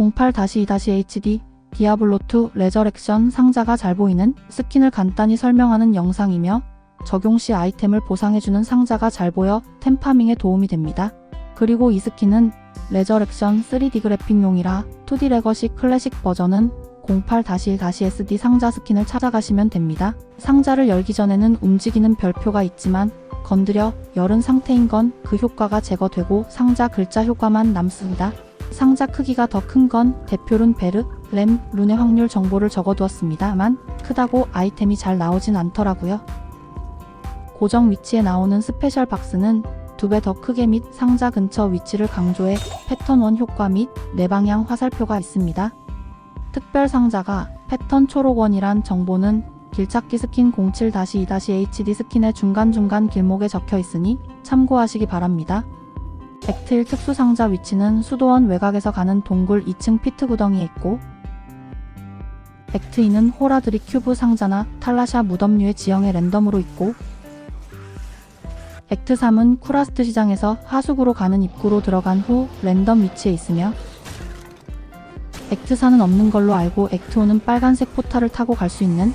08-2-HD 디아블로2 레저렉션 상자가 잘 보이는 스킨을 간단히 설명하는 영상이며 적용 시 아이템을 보상해주는 상자가 잘 보여 템파밍에 도움이 됩니다. 그리고 이 스킨은 레저렉션 3D 그래픽용이라 2D 레거시 클래식 버전은 08-1-SD 상자 스킨을 찾아가시면 됩니다. 상자를 열기 전에는 움직이는 별표가 있지만 건드려 열은 상태인 건 그 효과가 제거되고 상자 글자 효과만 남습니다. 상자 크기가 더 큰 건 대표룬 베르, 램, 룬의 확률 정보를 적어두었습니다만 크다고 아이템이 잘 나오진 않더라고요. 고정 위치에 나오는 스페셜 박스는 두 배 더 크게 및 상자 근처 위치를 강조해 패턴 원 효과 및 내방향 화살표가 있습니다. 특별 상자가 패턴 초록원이란 정보는 길찾기 스킨 07-2-HD 스킨의 중간중간 길목에 적혀 있으니 참고하시기 바랍니다. 벡틸 특수 상자 위치는 수도원 외곽에서 가는 동굴 2층 피트 구덩이에 있고 벡트 2는 호라드리 큐브 상자나 탈라샤 무덤류의 지형에 랜덤으로 있고 벡트 3은 쿠라스트 시장에서 하수구로 가는 입구로 들어간 후 랜덤 위치에 있으며 벡트 4는 없는 걸로 알고 엑트 5는 빨간색 포탈을 타고 갈 수 있는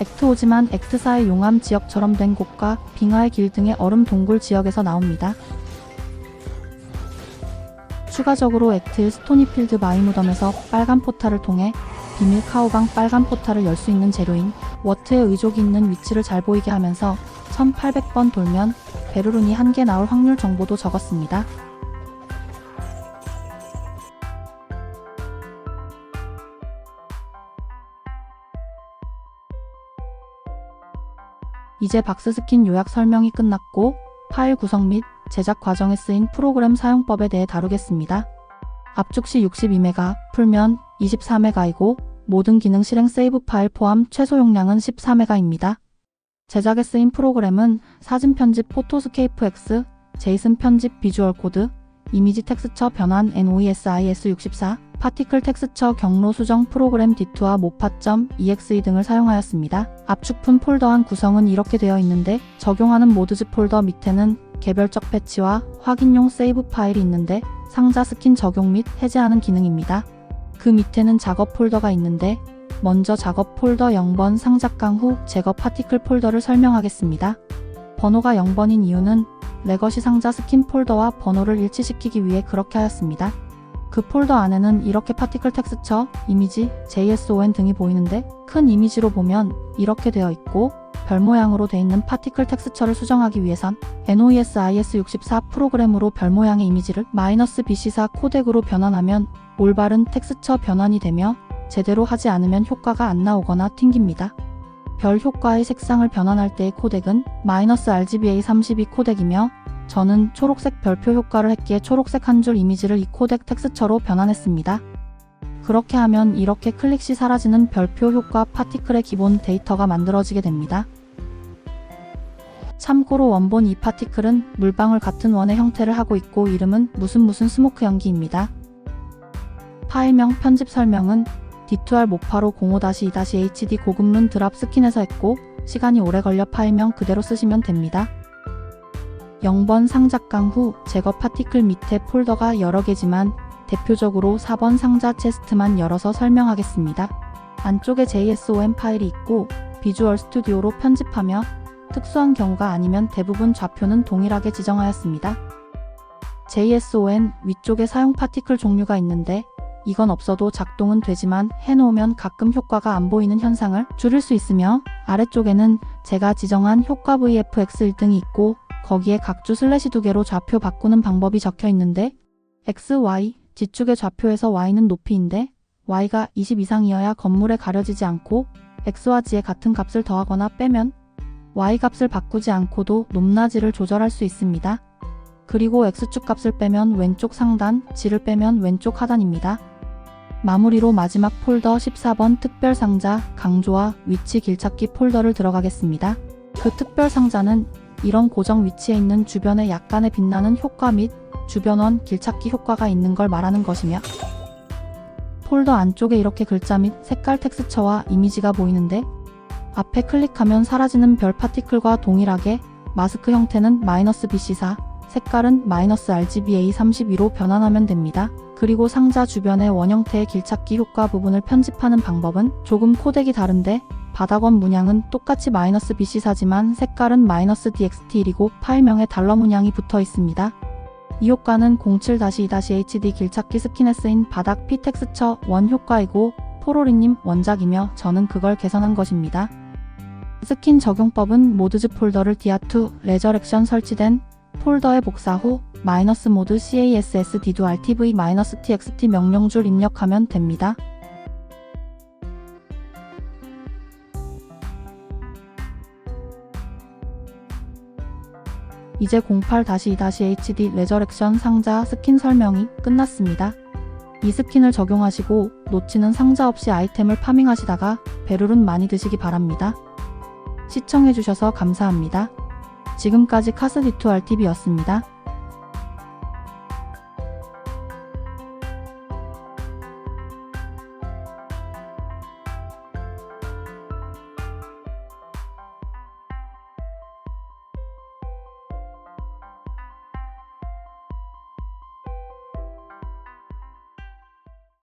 엑트 5지만 엑트 4의 용암 지역처럼 된 곳과 빙하의 길 등의 얼음 동굴 지역에서 나옵니다. 추가적으로 1 스토니필드 마이무덤에서 빨간 포탈을 통해 비밀 카오방 빨간 포탈을 열 수 있는 재료인 워트의 의족이 있는 위치를 잘 보이게 하면서 1800번 돌면 베르룬이 한 개 나올 확률 정보도 적었습니다. 이제 박스 스킨 요약 설명이 끝났고 파일 구성 및 제작 과정에 쓰인 프로그램 사용법에 대해 다루겠습니다. 압축 시 62메가, 풀면 24메가이고 모든 기능 실행 세이브 파일 포함 최소 용량은 14메가입니다. 제작에 쓰인 프로그램은 사진 편집 포토스케이프 X, 제이슨 편집 비주얼 코드, 이미지 텍스처 변환 NOESIS64, 파티클 텍스처 경로 수정 프로그램 D2와 모파.exe 등을 사용하였습니다. 압축품 폴더한 구성은 이렇게 되어 있는데 적용하는 모드즈 폴더 밑에는 개별적 패치와 확인용 세이브 파일이 있는데 상자 스킨 적용 및 해제하는 기능입니다. 그 밑에는 작업 폴더가 있는데 먼저 작업 폴더 0번 상작강 후 제거 파티클 폴더를 설명하겠습니다. 번호가 0번인 이유는 레거시 상자 스킨 폴더와 번호를 일치시키기 위해 그렇게 하였습니다. 그 폴더 안에는 이렇게 파티클 텍스처, 이미지, JSON 등이 보이는데 큰 이미지로 보면 이렇게 되어 있고 별 모양으로 되어 있는 파티클 텍스처를 수정하기 위해선 E NOESIS64 프로그램으로 별 모양의 이미지를 마이너스 BC4 코덱으로 변환하면 올바른 텍스처 변환이 되며 제대로 하지 않으면 효과가 안 나오거나 튕깁니다. 별 효과의 색상을 변환할 때의 코덱은 마이너스 RGBA 32 코덱이며 저는 초록색 별표 효과를 했기에 초록색 한 줄 이미지를 이 코덱 텍스처로 변환했습니다. 그렇게 하면 이렇게 클릭 시 사라지는 별표 효과 파티클의 기본 데이터가 만들어지게 됩니다. 참고로 원본 이 파티클은 물방울 같은 원의 형태를 하고 있고 이름은 무슨 무슨 스모크 연기입니다. 파일명 편집 설명은 D2R 모파로 05-2-HD 고급룬 드랍 스킨에서 했고 시간이 오래 걸려 파일명 그대로 쓰시면 됩니다. 0번 상작강 후 제거 파티클 밑에 폴더가 여러 개지만 대표적으로 4번 상자 체스트만 열어서 설명하겠습니다. 안쪽에 JSON 파일이 있고 비주얼 스튜디오로 편집하며 특수한 경우가 아니면 대부분 좌표는 동일하게 지정하였습니다. JSON 위쪽에 사용 파티클 종류가 있는데 이건 없어도 작동은 되지만 해놓으면 가끔 효과가 안 보이는 현상을 줄일 수 있으며 아래쪽에는 제가 지정한 효과 VFX 1등이 있고 거기에 각주 슬래시 두 개로 좌표 바꾸는 방법이 적혀 있는데 X, Y, G축의 좌표에서 Y는 높이인데 Y가 20 이상이어야 건물에 가려지지 않고 X와 G의 같은 값을 더하거나 빼면 Y 값을 바꾸지 않고도 높낮이를 조절할 수 있습니다. 그리고 X축 값을 빼면 왼쪽 상단, G를 빼면 왼쪽 하단입니다. 마무리로 마지막 폴더 14번 특별 상자 강조와 위치 길찾기 폴더를 들어가겠습니다. 그 특별 상자는 이런 고정 위치에 있는 주변에 약간의 빛나는 효과 및 주변원 길찾기 효과가 있는 걸 말하는 것이며 폴더 안쪽에 이렇게 글자 및 색깔 텍스처와 이미지가 보이는데 앞에 클릭하면 사라지는 별 파티클과 동일하게 마스크 형태는 마이너스 BC4, 색깔은 마이너스 RGBA 32로 변환하면 됩니다. 그리고 상자 주변의 원형태의 길찾기 효과 부분을 편집하는 방법은 조금 코덱이 다른데 바닥원 문양은 똑같이 마이너스 BC4지만 색깔은 마이너스 DXT1이고 파일명에 달러 문양이 붙어 있습니다. 이 효과는 07-2-HD 길찾기 스킨에 쓰인 바닥 P 텍스처 원 효과이고 포로리님 원작이며 저는 그걸 개선한 것입니다. 스킨 적용법은 모드즈 폴더를 디아2 레저렉션 설치된 폴더에 복사 후 마이너스 모드 CASS D2 RTV 마이너스 TXT 명령줄 입력하면 됩니다. 이제 08-2-HD 레저렉션 상자 스킨 설명이 끝났습니다. 이 스킨을 적용하시고 놓치는 상자 없이 아이템을 파밍하시다가 베르룬 많이 드시기 바랍니다. 시청해주셔서 감사합니다. 지금까지 카스디투 RTV였습니다.